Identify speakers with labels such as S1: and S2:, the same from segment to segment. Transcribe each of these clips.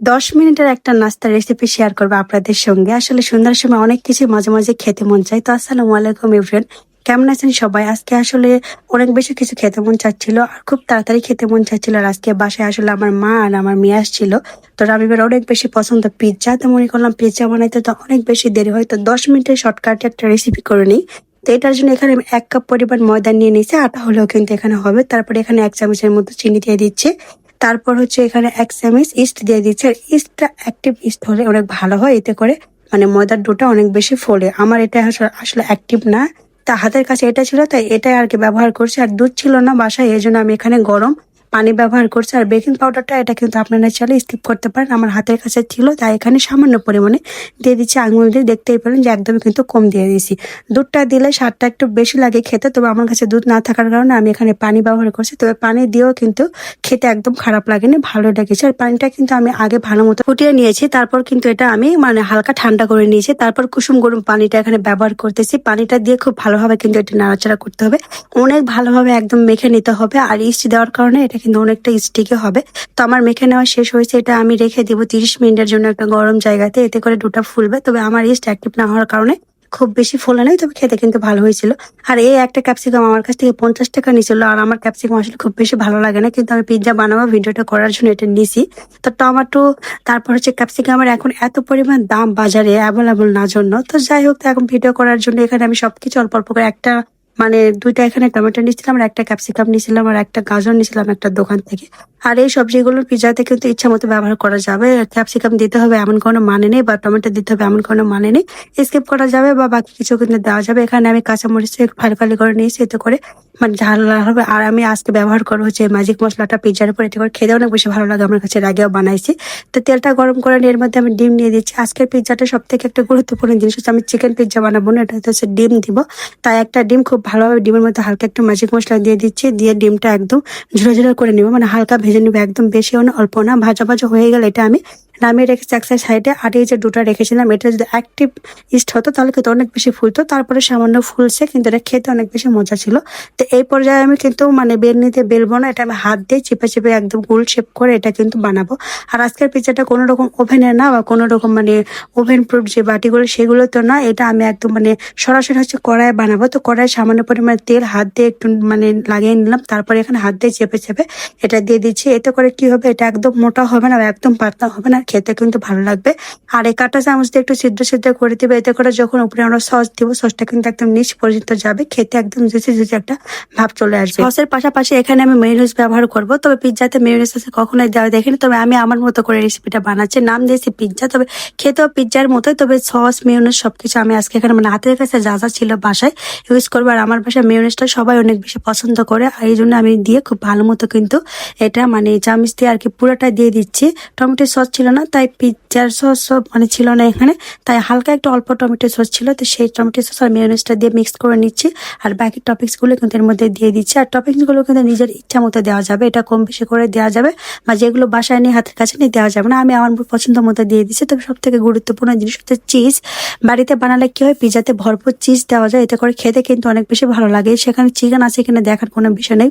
S1: দশ মিনিটের একটা নাস্তার রেসিপি শেয়ার করব আপনাদের সঙ্গে। আসলে সন্ধ্যার সময় অনেক কিছু মাঝে মাঝে খেতে মন চায়। তো আসসালামু আলাইকুম ইভরেন কেমন আছেন সবাই? আজকে আসলে অনেক বেশি কিছু খেতে মন চাচ্ছিল আর খুব তাড়াতাড়ি খেতে মন চাচ্ছিল। আর আজকে বাসায় আসলে আমার মা আর আমার মেয়ে আসছিল। তো রাবিবার অনেক বেশি পছন্দ পিৎজা তো মনে করলাম পিৎজা বানাইতে তো অনেক বেশি দেরি হয়। তো দশ মিনিটের শর্টকাটে একটা রেসিপি করে নিই। তো এটার জন্য এখানে এক কাপ পরিমাণ ময়দা নিয়ে নিয়েছি। আটা হলেও কিন্তু এখানে হবে। তারপরে এখানে এক চামচের মতো চিনি দিয়ে দিচ্ছে। তারপর হচ্ছে এখানে এক চামচ ইস্ট দিয়ে দিচ্ছে। আর ইস্টটা অ্যাক্টিভ ইস্ট হলে অনেক ভালো হয়, এতে করে মানে ময়দার ডোটা অনেক বেশি ফোলে। আমার এটা আসলে- অ্যাক্টিভ না। তা হাতের কাছে এটা ছিল, তাই এটাই আর কি ব্যবহার করছি। আর দুধ ছিল না বাসায়, এই জন্য আমি এখানে গরম পানি ব্যবহার করছি আর বেকিং পাউডারটা, এটা কিন্তু আপনারা চাইলে স্কিপ করতে পারেন। আমার হাতের কাছে ছিল, তাই এখানে সামান্য পরিমাণে দিয়ে দিচ্ছি। আঙুল দিয়ে দেখতেই পারেন যে একদমই কিন্তু কম দিয়ে দিয়েছি। দুধটা দিলে স্বাদটা একটু বেশি লাগে খেতে, তবে আমার কাছে দুধ না থাকার কারণে আমি এখানে পানি ব্যবহার করছি। তবে পানি দিয়েও কিন্তু খেতে একদম খারাপ লাগেনি, ভালো লেগেছে। আর পানিটা কিন্তু আমি আগে ভালো মতো ফুটিয়ে নিয়েছি, তারপর কিন্তু এটা আমি মানে হালকা ঠান্ডা করে নিয়েছি। তারপর কুসুম গরম পানিটা এখানে ব্যবহার করতেছি। পানিটা দিয়ে খুব ভালোভাবে কিন্তু এটা নাড়াচাড়া করতে হবে। অনেক ভালোভাবে একদম মেখে নিতে হবে। আর ইস্ট দেওয়ার কারণে এটা কিন্তু অনেকটা স্টিকে হবে। তো আমার মেখে নেওয়া শেষ হয়েছে, এটা আমি রেখে দিব তিরিশ মিনিটের জন্য একটা গরম জায়গাতে, এতে করে দুটা ফুলবে। তবে আমার ইস্ট অ্যাক্টিভ না হওয়ার কারণে খুব বেশি ফোলে নাই, তবে খেতে কিন্তু ভালো হয়েছিল। আর এই একটা ক্যাপসিকাম আমার কাছ থেকে পঞ্চাশ টাকা নিয়েছিল, আর আমার ক্যাপসিকাম আসলে খুব বেশি ভালো লাগে না, কিন্তু আমি পিৎজা বানাবো, ভিডিওটা করার জন্য এটা নিছি। তো টমেটো, তারপর হচ্ছে ক্যাপসিকামের এখন এত পরিমাণ দাম বাজারে অ্যাভেলেবল না জন্য। তো যাই হোক এখন ভিডিও করার জন্য এখানে আমি সবকিছু অল্প অল্প করে একটা মানে দুইটা এখানে টমেটো নিয়েছিলাম আর একটা ক্যাপসিকাম নিয়েছিলাম আর একটা গাজর নিয়েছিলাম একটা দোকান থেকে। আর এই সবজিগুলোর পিজাতে কিন্তু ইচ্ছা মতো ব্যবহার করা যাবে। ক্যাপসিকাম দিতে হবে এমন কোনো মানে নেই বা টমেটো দিতে হবে এমন কোনো মানে নেই। স্কিপ করা যাবে বা বাকি কিছু কিন্তু দেওয়া যাবে। এখানে আমি কাঁচামরিচ ফালি ফালি করে নিয়েছি এতে করে মানে ঝাল হবে, আর আমি আজকে ব্যবহার করব হচ্ছে ম্যাজিক মশলাটা পিজ্জার উপর, এতে করে খেতে অনেক বেশি ভালো লাগে। আমার কাছে আগেও বানাইছি। তো তেলটা গরম করে এর মধ্যে আমি ডিম নিয়ে দিচ্ছি। আজকের পিজ্জাটা সব থেকে একটা গুরুত্বপূর্ণ জিনিস হচ্ছে আমি চিকেন পিজ্জা বানাবো না, এটা হচ্ছে ডিম দিব। তাই একটা ডিম খুব ভালোভাবে ডিমের মধ্যে হালকা একটু ম্যাজিক মশলা দিয়ে দিচ্ছি, দিয়ে ডিমটা একদম ঝুড়ো ঝুড়ো করে নেব। মানে হালকা ভেজে নিব, একদম বেশিও না অল্প না। ভাজা ভাজা হয়ে গেলে এটা আমি নামিয়ে রেখেছি এক সাইডে আর এই যে দুটা রেখেছিলাম, এটা যদি অ্যাক্টিভ ইস্ট হতো তাহলে কিন্তু অনেক বেশি ফুলতো। তারপরে সামান্য ফুলছে, কিন্তু এটা খেতে অনেক বেশি মজা ছিল। তো এই পর্যায়ে আমি কিন্তু মানে বেল নিতে বেলবো না, এটা আমি হাত দিয়ে চেপে চেপে একদম গোল শেপ করে এটা কিন্তু বানাবো। আর আজকের পিৎজাটা কোনো রকম ওভেনে না বা কোনো রকম মানে ওভেন প্রুফ যে বাটিগুলো সেগুলো তো না, এটা আমি একদম মানে সরাসরি হচ্ছে কড়াই বানাবো। তো কড়াই সামান্য পরিমাণে তেল, হাত দিয়ে একটু মানে লাগিয়ে নিলাম, তারপরে এখানে হাত দিয়ে চেপে চেপে এটা দিয়ে দিচ্ছি। এতে করে কি হবে? এটা একদম মোটা হবে না বা একদম পাতলা হবে না খেতে কিন্তু ভালো লাগবে। আর এই কাঁটা চামচ দিয়ে একটু সিদ্ধ সিদ্ধ করে দিবে, এতে করে যখন উপরে আমরা সস দিব, সসটা কিন্তু একদম নিচ পর্যন্ত যাবে। খেতে একদম জুসি জুসি একটা ভাব চলে আসবে। সসের পাশাপাশি এখানে আমি মেয়নিজ ব্যবহার করব। তবে পিৎজাতে মেয়নিজ আছে, কখনোই দেওয়া দেখিনি। তবে আমি আমার মতো করে রেসিপিটা বানাচ্ছি। নাম দিয়েছি পিৎজা। তবে খেতেও পিৎজার মতোই। তবে সস মেয়নিজ সবকিছু আমি আজকে এখানে মানে হাতের কাছে যা যা ছিল বাসায় ইউজ করব। আর আমার বাসায় মেয়নিজটা সবাই অনেক বেশি পছন্দ করে। আর এই জন্য আমি দিয়ে খুব ভালো মতো কিন্তু এটা মানে চামচ দিয়ে আর কি পুরোটা দিয়ে দিচ্ছি। টমেটো সস ছিল না তাই পিৎজার সস মানে ছিল না এখানে। তাই হালকা একটু অল্প টমেটো সস ছিল, তো সেই টমেটো সস আর মেয়নিজটা দিয়ে মিক্স করে নিচ্ছি। আর বাকি টপিক্সগুলো কিন্তু এর মধ্যে দিয়ে দিচ্ছি। আর টপিক্সগুলো কিন্তু নিজের ইচ্ছা মতো দেওয়া যাবে, এটা কম বেশি করে দেওয়া যাবে বা যেগুলো বাসায় নিয়ে হাতের কাছে নিয়ে দেওয়া যাবে না। আমি আমার পছন্দ মতো দিয়ে দিচ্ছি। তবে সব থেকে গুরুত্বপূর্ণ জিনিস হচ্ছে চিজ বাড়িতে বানালে কি হয় পিজাতে ভরপুর চিজ দেওয়া যায়, এতে করে খেতে কিন্তু অনেক বেশি ভালো লাগে। সেখানে চিকেন আছে কিনা দেখার কোনো বিষয় নেই।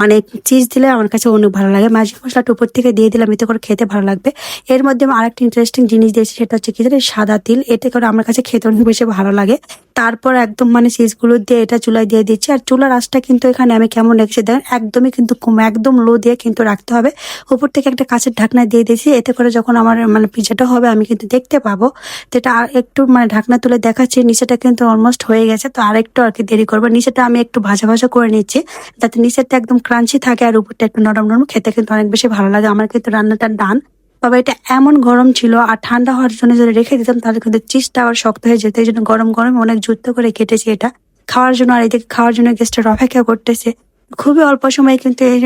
S1: মানে চিজ দিলে আমার কাছে অনেক ভালো লাগে। ম্যাজিক মশলাটা উপর থেকে দিয়ে দিলাম এতে করে খেতে ভালো লাগবে। এর মধ্যে আরেকটা ইন্টারেস্টিং জিনিস দিয়েছি, সেটা হচ্ছে কি সাদা তিল। এতে করে আমার কাছে খেতে অনেক বেশি ভালো লাগে। তারপর একদম মানে চিজগুলো দিয়ে এটা চুলায় দিয়ে দিচ্ছি। আর চুলার আঁচটা কিন্তু এখানে আমি কেমন রেখেছি দেখেন, একদমই কিন্তু কম, একদম লো দিয়ে কিন্তু রাখতে হবে। উপর থেকে একটা কাঁচের ঢাকনা দিয়ে দিয়েছি, এতে করে যখন আমার মানে পিজাটা হবে আমি কিন্তু দেখতে পাবো। যেটা আর একটু মানে ঢাকনা তুলে দেখাচ্ছি, নিচেটা কিন্তু অলমোস্ট হয়ে গেছে, তো আরেকটু আর কি দেরি করব। নিচেটা আমি একটু ভাজা ভাজা করে নিচ্ছি, যাতে নিচেরটা একদম ক্রাঞ্চি থাকে আর উপরটা একটু নরম নরম, খেতে কিন্তু অনেক বেশি ভালো লাগে। আমার কিন্তু রান্নাটা ডান। তবে এটা এমন গরম ছিল আর ঠান্ডা হওয়ার জন্য যদি রেখে দিতাম, তাহলে কিন্তু চিজটা আবার শক্ত হয়ে যেত। এই জন্য গরম গরম অনেক যুদ্ধ করে কেটেছি এটা। খাওয়ার জন্য আর এদিকে খাওয়ার জন্য গেস্টের অপেক্ষা করতেছে। খুবই অল্প সময় কিন্তু এই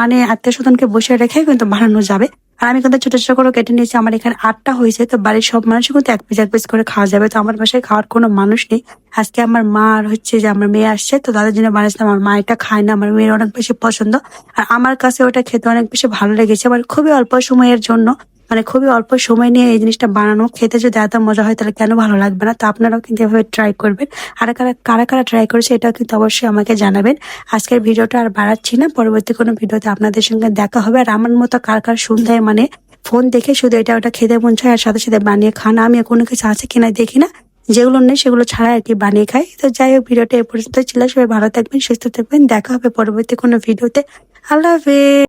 S1: মানে আত্মীয় স্বজনকে বসে রেখে কিন্তু বানানো যাবে। আর আমি কিন্তু ছোট ছোট করে কেটে নিয়েছি। আমার এখানে আটটা হয়েছে, তো বাড়ির সব মানুষই কিন্তু এক পিস এক পিস করে খাওয়া যাবে। তো আমার বাসায় খাওয়ার কোনো মানুষ নেই। আজকে আমার মা আর হচ্ছে যে আমার মেয়ে আসছে, তো তাদের জন্য বানিয়েছে আমার মা এটা খায় না, আমার মেয়ের অনেক বেশি পছন্দ। আর আমার কাছে ওটা খেতে অনেক বেশি ভালো লেগেছে আমার খুবই অল্প সময়ের জন্য। মানে খুবই অল্প সময় নিয়ে এই জিনিসটা বানানো। খেতে যদি এত মজা হয় তাহলে কেন ভালো লাগবে না? তো আপনারাও কিন্তু এভাবে ট্রাই করবেন। আর কারা কারা কারা ট্রাই করেছে এটাও কিন্তু অবশ্যই আমাকে জানাবেন। আজকের ভিডিওটা আর বাড়াচ্ছি না। পরবর্তী কোনো ভিডিওতে আপনাদের সঙ্গে দেখা হবে। আর আমার মতো কার কার সন্ধ্যায় মানে ফোন দেখে শুধু এটা ওটা খেতে মন চায় আর সাথে সাথে বানিয়ে খান। আমি কোনো কিছু আছে কিনা দেখি না। যেগুলো নেই সেগুলো ছাড়া আর কি বানিয়ে খাই। তো যাই হোক, ভিডিওটা এ পর্যন্ত ছিল। সবাই ভালো থাকবেন, সুস্থ থাকবেন। দেখা হবে পরবর্তী কোনো ভিডিওতে। আল্লাহ হাফেজ।